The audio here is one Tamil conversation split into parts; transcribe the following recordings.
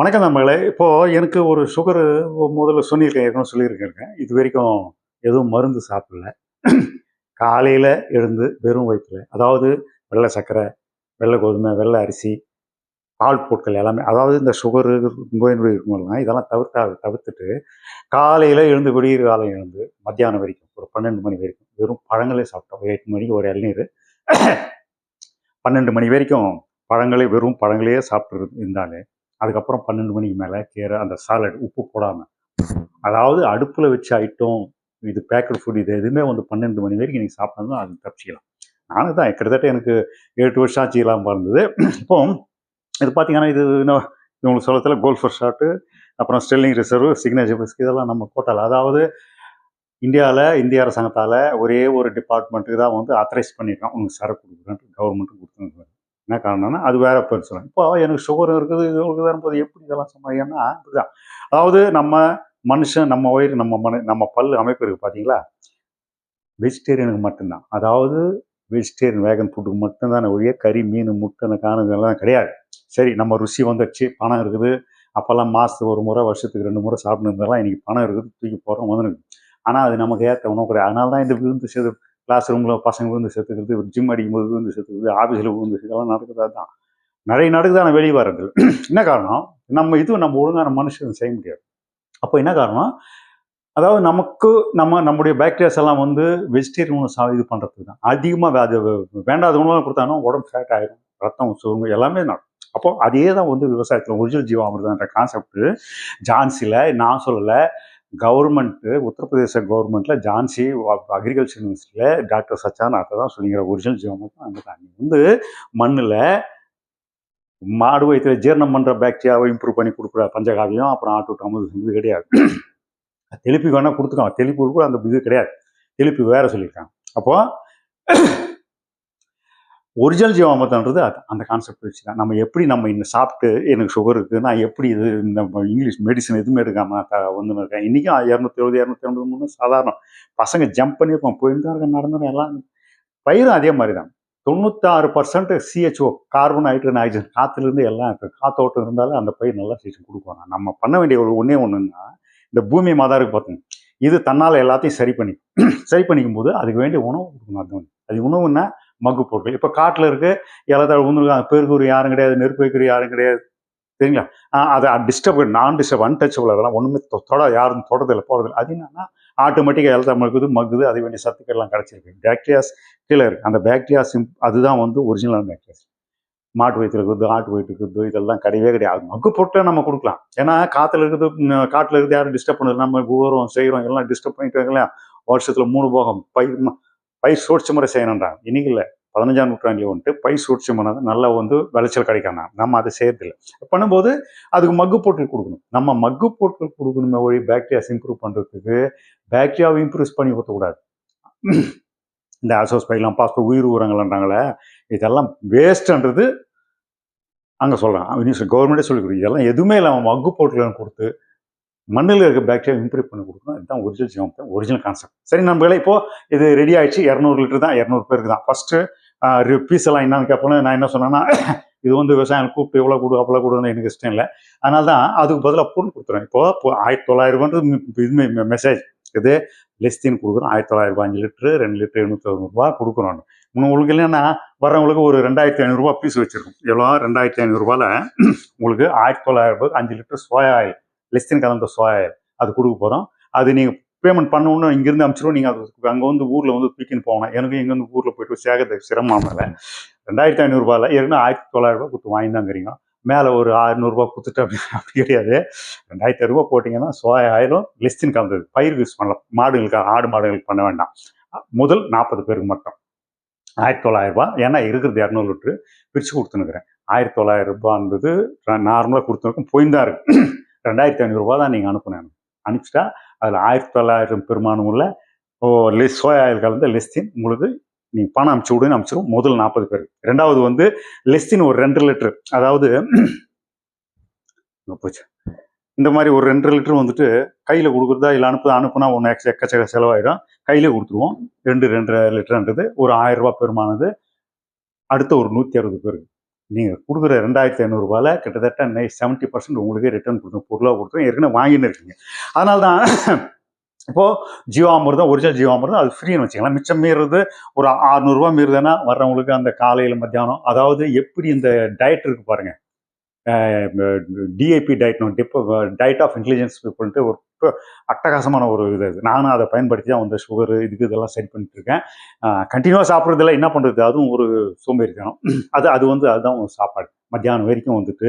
வணக்கம் நம்மளே இப்போது எனக்கு ஒரு சுகரு முதல்ல சொல்லியிருக்கேன் ஏற்கனவே சொல்லியிருக்கேன் இது வரைக்கும் எதுவும் மருந்து சாப்பிடல. காலையில் எழுந்து வெறும் வயிற்றில் அதாவது வெள்ளை சர்க்கரை வெள்ளை கோதுமை வெள்ளை அரிசி பால் பொருட்கள் எல்லாமே அதாவது இந்த சுகரு நோய் நொடி இதெல்லாம் தவிர்த்தா தவிர்த்துட்டு காலையில் எழுந்து விடியிற காலம் எழுந்து மத்தியானம் வரைக்கும் ஒரு பன்னெண்டு மணி வரைக்கும் வெறும் பழங்களே சாப்பிட்டோம். எட்டு மணிக்கு ஒரு இளநீர். பன்னெண்டு மணி வரைக்கும் பழங்களே வெறும் பழங்களையே சாப்பிட்டு இருந்தாலே அதுக்கப்புறம் பன்னெண்டு மணிக்கு மேலே கீரை அந்த சாலட் உப்பு போடாமல் அதாவது அடுப்பில் வச்சு ஐட்டம் இது பேக்கட் ஃபுட் இது எதுவுமே வந்து பன்னெண்டு மணி வரைக்கும் நீங்கள் சாப்பிட்டா அது தப்பிச்சிக்கலாம். நானும் தான் கிட்டத்தட்ட எனக்கு எட்டு வருஷம் ஆச்சு இல்லாமல் இருந்தது இப்போ இது பார்த்தீங்கன்னா இது இன்னும் இவங்களுக்கு சொல்லத்தில் கோல்ஃபர் ஷாட்டு அப்புறம் ஸ்டெல்லிங் ரிசர்வ் சிக்னேச்சர் பிஸ்க் இதெல்லாம் நம்ம கோட்டால் அதாவது இந்தியாவில் இந்திய அரசாங்கத்தால் ஒரே ஒரு டிபார்ட்மெண்ட்டுக்கு தான் வந்து அத்தரைஸ் பண்ணியிருக்கான் உங்களுக்கு சரக்கு கொடுக்குறேன்ட்டு கவர்மெண்ட்டு கொடுத்துருக்காங்க என்ன காரணம்னா அது வேற பிரச்சனை இப்போ எனக்கு சுகர் இருக்குது இவங்களுக்கு தான் போது எப்படி இதெல்லாம் சமாளிக்கன்னா இதுதான் அதாவது நம்ம மனுஷன் நம்ம வயிறு நம்ம மன நம்ம பல் அமைப்பு இருக்குது பார்த்தீங்களா வெஜிடேரியனுக்கு மட்டும்தான். அதாவது வெஜிடேரியன் வேகன் ஃபுட்டுக்கு மட்டும்தான் ஒழிய கறி மீன் முட்டை காணும் இதெல்லாம் கிடையாது. சரி நம்ம ருசி வந்துடுச்சு பணம் இருக்குது. அப்போல்லாம் மாதத்துக்கு ஒரு முறை வருஷத்துக்கு ரெண்டு முறை சாப்பிட்டு இருந்தாலும் இன்றைக்கி பணம் இருக்குது தூக்கி போகிறோம் வந்துருக்கு ஆனால் அது நமக்கு ஏற்ற உணவு கிடையாது. அதனால தான் இந்த விருந்து செது கிளாஸ் ரூமில் பசங்க விழுந்து ஒரு ஜிம் அடிக்கும்போது விழுந்து சேர்த்துக்கிறது ஆஃபீஸில் விழுந்து இதெல்லாம் நடக்குது தான் நிறைய நடக்குதான வெளியே வர்றது என்ன காரணம்? நம்ம இது நம்ம ஒழுங்கான மனுஷன் செய்ய முடியாது. அப்போ என்ன காரணம்? அதாவது நமக்கு நம்ம நம்முடைய பேக்டீரியாஸ் எல்லாம் வந்து வெஜிடேரியன் சா இது பண்ணுறதுக்கு தான். அதிகமாக அது வேண்டாத உணவு கொடுத்தாலும் உடம்பு ஃபேட் ஆகிடும் ரத்தம் சுருங்க எல்லாமே நடக்கும் அப்போ அதே தான் வந்து விவசாயத்தில் ஒரிஜினல் ஜீவாமிர்தன்ற கான்செப்ட் ஜான்சியில் நான் சொல்லலை. கவர்மெண்ட்டு உத்தரப்பிரதேச கவர்மெண்ட்டில் ஜான்சி அக்ரிகல்ச்சர் யூனிவர்சிட்டியில் டாக்டர் சச்சான் அதை தான் சொல்லிங்கிற ஒரிஜினல் ஜீவாமிர்தம் அந்த தான் வந்து மண்ணில் மாடு வயிற்றில் ஜீரணம் பண்ணுற பாக்டீரியாவை இம்ப்ரூவ் பண்ணி கொடுக்குற பஞ்சகாவியம் அப்புறம் ஆட்டு அமுது இது கிடையாது. தெளிப்பி வேணால் கொடுத்துக்கலாம். தெளிப்பு கூட அந்த இது கிடையாது. தெளிப்பு வேறு சொல்லியிருக்காங்க. அப்போது ஒரிஜினல் ஜீவாமத்தன்றது அது. அந்த கான்செப்ட் வச்சு தான். நம்ம எப்படி நம்ம இன்னும் சாப்பிட்டு எனக்கு சுகர் இருக்குது நான் எப்படி இது இந்த இங்கிலீஷ் மெடிசன் எதுவுமே எடுக்காமல் த வந்து இருக்கேன். இன்றைக்கும் இரநூத்தி இருபது இரநூத்தி ஐம்பது மூணு சாதாரணம். பசங்க ஜம்ப் பண்ணியிருப்போம் போயிருந்தா இருக்க நடந்துடும் எல்லாம். பயிரும் அதே மாதிரி தான். தொண்ணூத்தாறு percent CHO carbon hydrogen oxygen காற்றுலேருந்து எல்லாம் இருக்குது காத்தோட்டம் இருந்தாலும் அந்த பயிர் நல்லா சீசன் கொடுப்பாங்க நம்ம பண்ண வேண்டிய ஒரு ஒன்றே ஒன்றுன்னா இந்த பூமி மாதாருக்கு பார்த்துங்க இது தன்னால் எல்லாத்தையும் சரி பண்ணி சரி பண்ணிக்கும் போது அதுக்கு வேண்டிய உணவு கொடுக்கணும். அது அது உணவுன்னா மக்கு பொருட்கள். இப்போ காட்டில் இருக்கு எல்லாத்தாலும் உந்துருக்காங்க பெருக்கூர் யாரும் கிடையாது நெருப்பு வைக்கிற யாரும் கிடையாது. சரிங்களா? அதை டிஸ்டர்ப் நான் டிஸ்டர்ப் அன்டச்சபிள் அதெல்லாம் ஒன்றுமே தொட யாரும் தொடதில்லை போகிறதில்ல அது என்னன்னா ஆட்டோமேட்டிக்காக எழுத்தா மக்குது மக்குது அது வேண்டிய சத்துக்கள் எல்லாம் கிடச்சிருக்கு. பேக்டீரியாஸ் கீழே இருக்குது அந்த பாக்டீரியாஸ் அதுதான் வந்து ஒரிஜினல் பேக்டீரியாஸ் மாட்டு வயிற்றுல இருக்குது ஆட்டு வயிற்று இருக்குது இதெல்லாம் கிடையவே கிடையாது. மக்கு பொருட்களை நம்ம கொடுக்கலாம். ஏன்னா காற்றுல இருக்குது காட்டில் இருக்குது யாரும் டிஸ்டர்ப் பண்ணுறது நம்ம உழுவுறோம் செய்கிறோம் எல்லாம் டிஸ்டர்ப் பண்ணிட்டு இல்லையா? வருஷத்தில் மூணு போகம் பயிர் பயிர் சூழ்ச்சி முறை செய்யணுன்றாங்க. இன்னைக்கு இல்லை பதினஞ்சாம் நூற்றாண்டில் வந்துட்டு பயிர் சூழ்ச்சி முறை நல்லா வந்து விளைச்சல் கிடைக்கணும் நம்ம அதை செய்யறதில்லை. பண்ணும்போது அதுக்கு மக்கு பொருட்கள் கொடுக்கணும். நம்ம மக்கு பொருட்கள் கொடுக்கணுமே வழி பாக்டீரியாஸ் இம்ப்ரூவ் பண்ணுறதுக்கு பாக்டீரியாவை இம்ப்ரூவ் பண்ணி ஊற்றக்கூடாது இந்த அசோஸ் பைலாம் பாஸ்போ உயிர் உரங்கள்ன்றாங்களே இதெல்லாம் வேஸ்ட்ன்றது அங்கே சொல்கிறாங்க கவர்மெண்ட்டே சொல்லி கொடுக்கு இதெல்லாம் எதுவுமே இல்லாமல் மக்கு பொருட்களை கொடுத்து மண்ணில் இருக்க பாக்டீரியா இம்ப்ரூவ் பண்ணி கொடுக்கணும். இதுதான் ஒரிஜினல் ஜீவம் ஒரிஜினல் கான்செப்ட் சரி நம்மளே இப்போ இது ரெடி ஆயிடுச்சு. இரநூறு லிட்டர் தான் இரநூறு பேருக்கு தான். ஃபஸ்ட்டு பீஸ் எல்லாம் என்னன்னு கேட்போம் நான் என்ன சொன்னேன்னா இது வந்து விவசாயம் கூப்பிட்டு எவ்வளோ கொடு அவ்வளோ கொடுன்னு எனக்கு இஷ்டம் இல்லை. அதனால தான் அதுக்கு பதிலாக பொருள் கொடுத்துருவேன் இப்போ ஆயிரத்தி தொள்ளாயிரரூபான்றது இது மெசேஜ் இது லெஸ்தின் கொடுக்குறோம். ஆயிரத்தி தொள்ளாயிரம் ரூபாய் அஞ்சு லிட்டரு ரெண்டு லிட்டர் எழுநூற்றி ரூபா கொடுக்குறோம். உங்களுக்கு இல்லைன்னா வரவங்களுக்கு ஒரு ரெண்டாயிரத்தி ஐநூறுரூவா பீஸ் வச்சுருக்கோம். எவ்வளோ? ரெண்டாயிரத்தி ஐநூறுரூவாவில் உங்களுக்கு ஆயிரத்தி தொள்ளாயிரம் ரூபாய் அஞ்சு லிட்டர் சோயா ஆயில் லெஸ்தின் கலந்த சோயா அது கொடுக்க போகிறோம் அது நீங்கள் பேமெண்ட் பண்ணணும்னு இங்கேருந்து அனுப்பிச்சிடும் நீங்கள் அது அங்கே வந்து ஊரில் வந்து தூக்கின்னு போகணும். எனக்கு இங்கேருந்து ஊரில் போயிட்டு சேர்க்கறதுக்கு சிரமம் இல்லை ரெண்டாயிரத்தி ஐநூறுரூபாயில் ஏற்கனவே ஆயிரத்தி தொள்ளாயிரம் ரூபாய் கொடுத்து வாங்கிதாங்கிறீங்க மேலே ஒரு ஆறுநூறுபா கொடுத்துட்டு அப்படி அப்படி கிடையாது. ரெண்டாயிரத்தி ரூபா போட்டிங்கன்னா சோயா ஆயிரம் லெஸ்டின் கலந்தது. பயிர் யூஸ் பண்ணலாம் மாடுகளுக்கு ஆடு மாடுகளுக்கு பண்ண வேண்டாம். முதல் நாற்பது பேருக்கு மட்டும். ஆயிரத்தி தொள்ளாயிரரூபா ஏன்னா இருக்கிறது இரநூறு லிட்ரு பிரித்து கொடுத்துனுக்குறேன் ஆயிரத்தி தொள்ளாயிரம் ரூபான்றது நார்மலாக கொடுத்துருக்கும் போயின்னு இருக்கு. ரெண்டாயிரத்தி ஐநூறுரூவா தான் நீங்கள் அனுப்பணும். அனுப்பிச்சிட்டா அதில் ஆயிரத்தி தொள்ளாயிரம் பெருமானம் உள்ள ஓ லெஸ் சோயா ஆயில் கலந்த லிஸ்டின் உங்களுக்கு நீங்கள் பணம் அனுப்பிச்சி விடுன்னு அனுப்பிச்சிடும் முதல் நாற்பது பேர். ரெண்டாவது வந்து லெஸ்டின் ஒரு ரெண்டு லிட்டரு. அதாவது போச்சு. இந்த மாதிரி ஒரு ரெண்டு லிட்டர் வந்துட்டு கையில் கொடுக்குறதா இல்லை அனுப்புதா அனுப்புனா ஒன்று எக்ஸ் எக்கச்சக்க செலவாயிடும். கையில் கொடுத்துருவோம். ரெண்டு ரெண்டு லிட்டர்ன்றது ஒரு ஆயிரம் ரூபாய் பெருமானது. அடுத்த ஒரு நூற்றி அறுபது பேருக்கு நீங்கள் கொடுக்குற ரெண்டாயிரத்தி ஐநூறுரூவாவில் கிட்டத்தட்ட நை செவன்ட்டி பர்சன்ட் உங்களுக்கே ரிட்டர்ன் கொடுக்கும். பொருளாக கொடுத்துரும் ஏற்கனவே வாங்கின்னு இருக்கீங்க. அதனால தான் இப்போது ஜீவாமிர்தம் ஒரிஜினல் ஜீவாமிர்தம் அது ஃப்ரீன்னு வச்சுக்கலாம் மிச்சம் மீறது ஒரு அறுநூறுவா மீறுதுன்னா வர்றவங்களுக்கு அந்த காலையில் மத்தியானம் அதாவது எப்படி இந்த டயட் இருக்குது பாருங்கள் டிஐபி டயட் டிப்போ டயட் ஆஃப் இன்டெலிஜென்ஸ் பீப்புள்ட்டு ஒரு இப்போ அட்டகாசமான ஒரு இது நானும் அதை பயன்படுத்தி தான் வந்து சுகரு இதுக்கு இதெல்லாம் சரி பண்ணிட்டு இருக்கேன் கண்டினியூவாக சாப்பிட்றதுல என்ன பண்ணுறது அதுவும் ஒரு சோம்பேறித்தனம். அது அது வந்து அதுதான் ஒரு சாப்பாடு. மத்தியானம் வரைக்கும் வந்துட்டு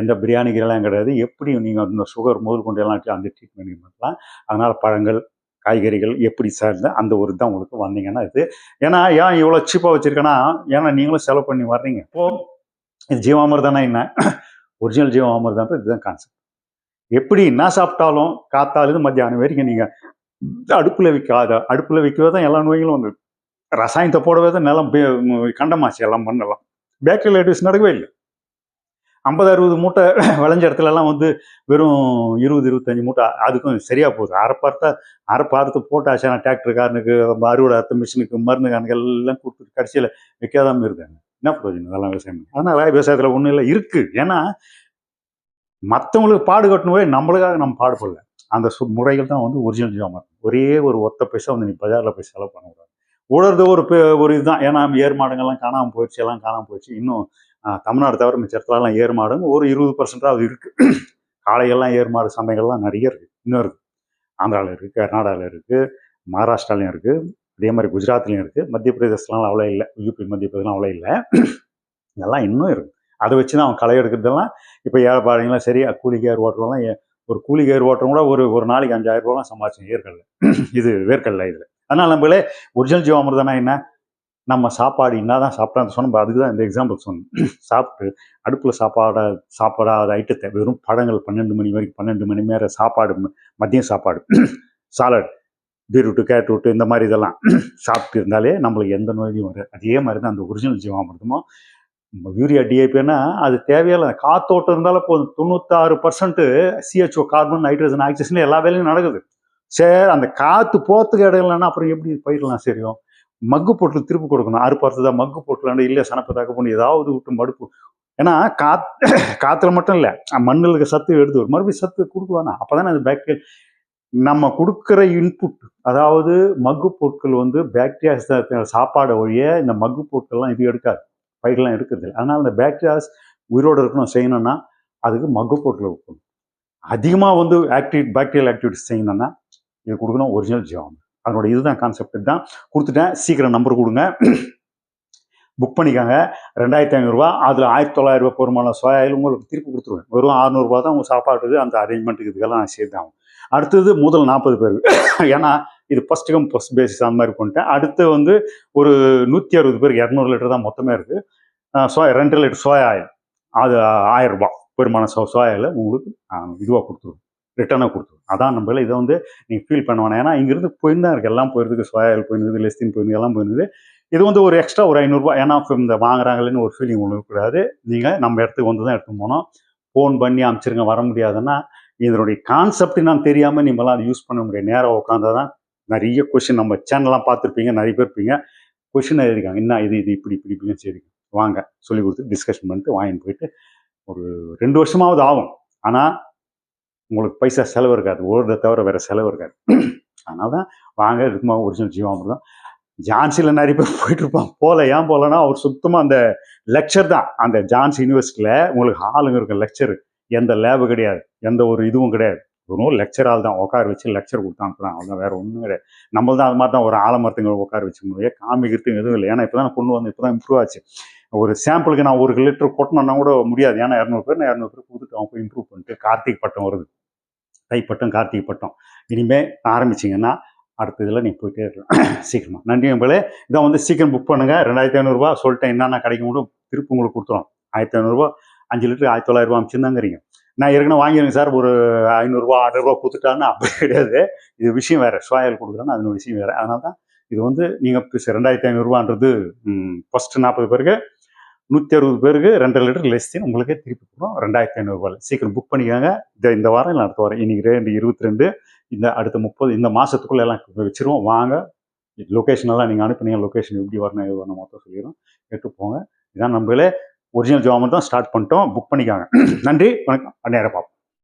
எந்த பிரியாணி கிரியெல்லாம் கிடையாது. எப்படி நீங்கள் இந்த சுகர் முதல் கொண்டு எல்லாம் அந்த ட்ரீட்மெண்ட் பண்ணலாம். அதனால் பழங்கள் காய்கறிகள் எப்படி சார்ந்த அந்த ஒரு தான் உங்களுக்கு வந்தீங்கன்னா இது. ஏன்னா ஏன் இவ்வளோ சீப்பாக வச்சுருக்கேன்னா ஏன்னா நீங்களும் செலவு பண்ணி வர்றீங்க. இப்போ இது ஜீவாமிர்தம்னா என்ன? ஒரிஜினல் ஜீவாமிர்தம்ன்றது இதுதான் கான்செப்ட் எப்படி என்ன சாப்பிட்டாலும் காத்தாலேருந்து மத்தியானம் வரைக்கும் நீங்கள் அடுப்பில் வைக்காத அடுப்பில் வைக்கவே தான் எல்லா நோய்களும் வந்து ரசாயனத்தை போடவே தான் நிலம் கண்டமாச்சு எல்லாம் பண்ணலாம். பேக்கரி லேடிஸ் நடக்கவே இல்லை. ஐம்பது அறுபது மூட்டை விளைஞ்ச இடத்துல எல்லாம் வந்து வெறும் இருபது இருபத்தஞ்சு மூட்டை அதுக்கும் சரியாக போகுது. அரைப்பார்த்தா அரைப்பார்த்து போட்டாச்சுன்னா டிராக்டருக்காரனுக்கு அறுவடை அறுத்த மிஷினுக்கு மருந்துக்காரனுக்கு எல்லாம் கொடுத்துட்டு கடைசியில் வைக்காதாமல் இருக்காங்க. என்ன பிரயோஜனம்? இதெல்லாம் விவசாயம் அதனால் விவசாயத்தில் ஒன்றும் இல்லை இருக்குது ஏன்னா மற்றவங்களுக்கு பாடு போய் நம்மளுக்காக நம்ம பாடுபடல. அந்த சு முறைகள் தான் வந்து ஒரிஜினல் ஜாமர் ஒரே ஒரு ஒத்த பைசா வந்து நீ பஜாரில் போய் செலவு பண்ணக்கூடாது. உழறது ஒரு பெ- ஒரு இதுதான். ஏன்னா ஏர் மாடுங்கள்லாம் காணாமல் போயிடுச்சு எல்லாம் காணாமல் போயிடுச்சு. இன்னும் தமிழ்நாடு தவிர மிச்ச இடத்துலலாம் ஏர் மாடுங்க ஒரு இருபது பர்சன்டாக இருக்குது காளையெல்லாம் ஏர் மாடு சந்தைகள்லாம் நிறைய இருக்குது இன்னும் இருக்குது ஆந்திராவில் இருக்குது கர்நாடகாவில் இருக்குது மகாராஷ்டிராலையும் இருக்குது அதே மாதிரி குஜராத்லேயும் இருக்குது மத்திய பிரதேசலாம் அவ்வளோ இல்லை. யூபி மத்திய பிரதேசலாம் அவ்வளோ இல்லை. இதெல்லாம் இன்னும் இருக்குது அதை வச்சு தான் அவன் களை எடுக்கிறதெல்லாம். இப்போ ஏழைப்பாளையங்களாம் சரி கூலி கேர் ஓட்டுறவங்களாம் ஒரு கூலி கேர் ஓட்டுறவங்க கூட ஒரு ஒரு நாளைக்கு அஞ்சாயிரம் ரூபாலாம் சம்பாதிச்சோம் ஏற்கல்ல. இது வேர்க்கல்ல இதில். அதனால் நம்மளே ஒரிஜினல் ஜீவாமிர்தம்னா என்ன? நம்ம சாப்பாடு என்னதான் சாப்பிட்டான்னு சொன்னோம் அதுக்கு தான் இந்த எக்ஸாம்பிள் சொன்னேன். சாப்பிட்டு அடுப்பில் சாப்பாட சாப்பாடாத ஐட்டத்தை வெறும் பழங்கள் பன்னெண்டு மணி வரைக்கும் பன்னெண்டு மணி மேலே சாப்பாடு மதியம் சாப்பாடு சாலட் பீட்ரூட்டு கேட்ரூட்டு இந்த மாதிரி இதெல்லாம் சாப்பிட்டு இருந்தாலே நம்மளுக்கு எந்த நோயும் வராது. அதே மாதிரி தான் அந்த ஒரிஜினல் ஜீவாமிர்தமும் யூரியா டிஏபின்னா அது தேவையில்லை. காத்தோட்டம் இருந்தாலும் போதும். தொண்ணூத்தாறு percent CHO carbon nitrogen oxygen எல்லா வேலையும் நடக்குது. சரி அந்த காற்று போகிறதுக்கு இடம் இல்லைன்னா அப்புறம் எப்படி பயிரெலாம் சரியும் மக்கு பொட்டில் திருப்பி கொடுக்கணும். அறுப்பார்த்து தான் மக்கு போட்டலான்னு இல்லை சனப்பை தாக்க பண்ணி ஏதாவது விட்டு மடுப்பு. ஏன்னா காத் காற்றுல மட்டும் இல்லை மண்ணில் இருக்க சத்து எடுத்து ஒரு மறுபடியும் சத்து கொடுக்குவானா அப்போ தானே அது பாக்டீரியா நம்ம கொடுக்குற இன்புட் அதாவது மக்கு பொருட்கள் வந்து பேக்டீரியா சாப்பாடை ஒழிய இந்த மக்கு பொருட்கள்லாம் இது எடுக்காது. பயிரெலாம் எடுக்கிறது இல்லை அதனால் இந்த பேக்டீரியாஸ் உயிரோடு இருக்கணும் செய்யணும்னா அதுக்கு மக்கு பொருட்களை கொடுக்கணும் அதிகமாக வந்து ஆக்டிவ் பாக்டீரியல் ஆக்டிவிட்டிஸ் செய்யணும்னா இது கொடுக்கணும் ஒரிஜினல் ஜீவம் அதனோட இதுதான் கான்செப்ட் தான் கொடுத்துட்டேன். சீக்கிரம் நம்பர் கொடுங்க. புக் பண்ணிக்காங்க. ரெண்டாயிரத்தி ஐநூறுரூவா அதில் ஆயிரத்தி தொள்ளாயிரம் ரூபாய் சோயாயில் உங்களுக்கு திருப்பி கொடுத்துருவேன். வெறும் அறநூறுபா தான் உங்கள் சாப்பாட்டுக்கு அந்த அரேஞ்ச்மெண்ட்டுக்கு இதுக்கெல்லாம் நான் சேர்த்தாகும் அடுத்தது முதல் நாற்பது பேர். ஏன்னா இது ஃபர்ஸ்ட் கம் ஃபஸ்ட் பேசிஸ் அந்த மாதிரி பண்ணிட்டேன் அடுத்து வந்து ஒரு நூற்றி அறுபது பேருக்கு இரநூறு லிட்டர் தான் மொத்தமே இருக்குது சோயா ரெண்டு லிட்டர் சோயா ஆயில். அது ஆயிரம் ரூபாய். பெருமான சோ சோயாவில் உங்களுக்கு இதுவாக கொடுத்துருவோம் ரிட்டர்னாக கொடுத்துருவோம் அதான் நம்மள இதை வந்து நீங்கள் ஃபீல் பண்ணுவானே. ஏன்னா இங்கேருந்து போயிருந்தா இருக்குது எல்லாம் போயிருக்குது சோயாயில் போயிருந்தது லெஸ்தின் போயிருந்தது எல்லாம் போயிருந்தது இது வந்து ஒரு எக்ஸ்ட்ரா ஒரு ஐநூறுரூவா ஏன்னா இந்த வாங்குறாங்களேன்னு ஒரு ஃபீலிங் ஒன்று கூடாது. நீங்கள் நம்ம இடத்துக்கு வந்து தான் எடுத்து போனோம் ஃபோன் பண்ணி அனுப்பிச்சிருங்க வர முடியாதுன்னா இதனுடைய கான்செப்ட் நான் தெரியாமல் நீங்களாம் அதை யூஸ் பண்ண முடியாது நேராக உட்காந்தா தான் நிறைய கொஷின் நம்ம சேனல்லாம் பார்த்துருப்பீங்க நிறைய பேர் இருப்பீங்க. கொஷின் எழுதிருக்காங்க என்ன இது இது இப்படி இப்படி இப்படின்னு சரி வாங்க சொல்லி கொடுத்து டிஸ்கஷன் பண்ணிட்டு வாங்கிட்டு போயிட்டு ஒரு ரெண்டு வருஷமாவது ஆகும். ஆனால் உங்களுக்கு பைசா செலவு இருக்காது. ஓடுறத தவிர வேறு செலவு இருக்காது. அதனால தான் வாங்க இருக்குமா ஒரிஜினல் ஜீவாமிர்தம் ஜான்சியில் நிறைய பேர் போயிட்டு இருப்பான் போகல ஏன் போகலன்னா அவர் சுத்தமாக அந்த லெக்சர் தான். அந்த ஜான்சி யூனிவர்சிட்டியில் உங்களுக்கு ஆளுங்க இருக்கும் லெக்சரு எந்த லேபு கிடையாது. எந்த ஒரு இதுவும் கிடையாது. வெறும் லெக்சரால் தான். உட்கார வச்சு லெக்சர் கொடுத்தாங்க அவங்க வேற ஒன்றும் கிடையாது. நம்ம தான் அது மாதிரி தான் ஒரு ஆலமரத்துங்க உட்கார வச்சு முடியாது காமிக்கிறதுக்கு எதுவும் இல்லை. ஏன்னா இப்போ தான் கொண்டு வந்து இப்போ தான் இம்ப்ரூவ் ஆச்சு. ஒரு சாம்பிளுக்கு நான் ஒரு லிட்டர் கொட்டணும்னா கூட முடியாது. ஏன்னா இரநூறு பேர் நான் இரநூறு பேர் கொடுத்துட்டு அவங்க போய் இம்ப்ரூவ் பண்ணிட்டு கார்த்திக் பட்டம் வருது. தைப்பட்டம் பட்டம் கார்த்திகை பட்டம். இனிமேல் ஆரம்பிச்சிங்கன்னா அடுத்த இதில் நீங்கள் போயிட்டே இருக்கலாம். சீக்கிரமாக நன்றி நம்பளே இதை வந்து சீக்கிரம் புக் பண்ணுங்கள் ரெண்டாயிரத்தி ஐநூறுரூவா சொல்லிட்டேன். என்னென்ன கிடைக்க முடியும்? திருப்பி உங்களுக்கு கொடுத்துரும் ஆயிரத்தி ஐநூறுரூவா அஞ்சு லிட்டர் ஆயிரத்தி தொள்ளாயிரரூவா அமிச்சுருந்தாங்கிறீங்க நான் ஏற்கனவே வாங்கிடுங்க சார். ஒரு ஐநூறுரூவா ஆறுநூறுவா கொடுத்துட்டான்னு அப்படி கிடையாது. இது விஷயம் வேறு. சோயல் கொடுக்குறேன்னு அது விஷயம் வேறு. அதனால தான் இது வந்து நீங்கள் ரெண்டாயிரத்தி ஐநூறுரூவான்றது ஃபஸ்ட்டு நாற்பது பேருக்கு நூற்றி அறுபது பேருக்கு ரெண்டரை லிட்டர் லெஸ் உங்களுக்கே திருப்பி கொடுக்கும் ரெண்டாயிரத்தி ஐநூறுரூவாயில் சீக்கிரம் புக் பண்ணிக்கோங்க. இந்த இந்த வாரம் இல்லை அடுத்த வாரம். இன்னைக்கு ரெண்டு இருபத்தி ரெண்டு இந்த அடுத்த முப்பது இந்த மாதத்துக்குள்ளே எல்லாம் வச்சிருவோம். வாங்க. லொக்கேஷன் எல்லாம் நீங்கள் அனுப்புனீங்க லொக்கேஷன் எப்படி வரணும் எது வரணும் மொத்தம் சொல்லிடும் கேட்டு போங்க. இதான் நம்மளே ஒரிஜினல் ஜோமர் தான் ஸ்டார்ட் பண்ணிட்டோம். புக் பண்ணிக்காங்க. நன்றி. வணக்கம். நேரம் பார்ப்போம்.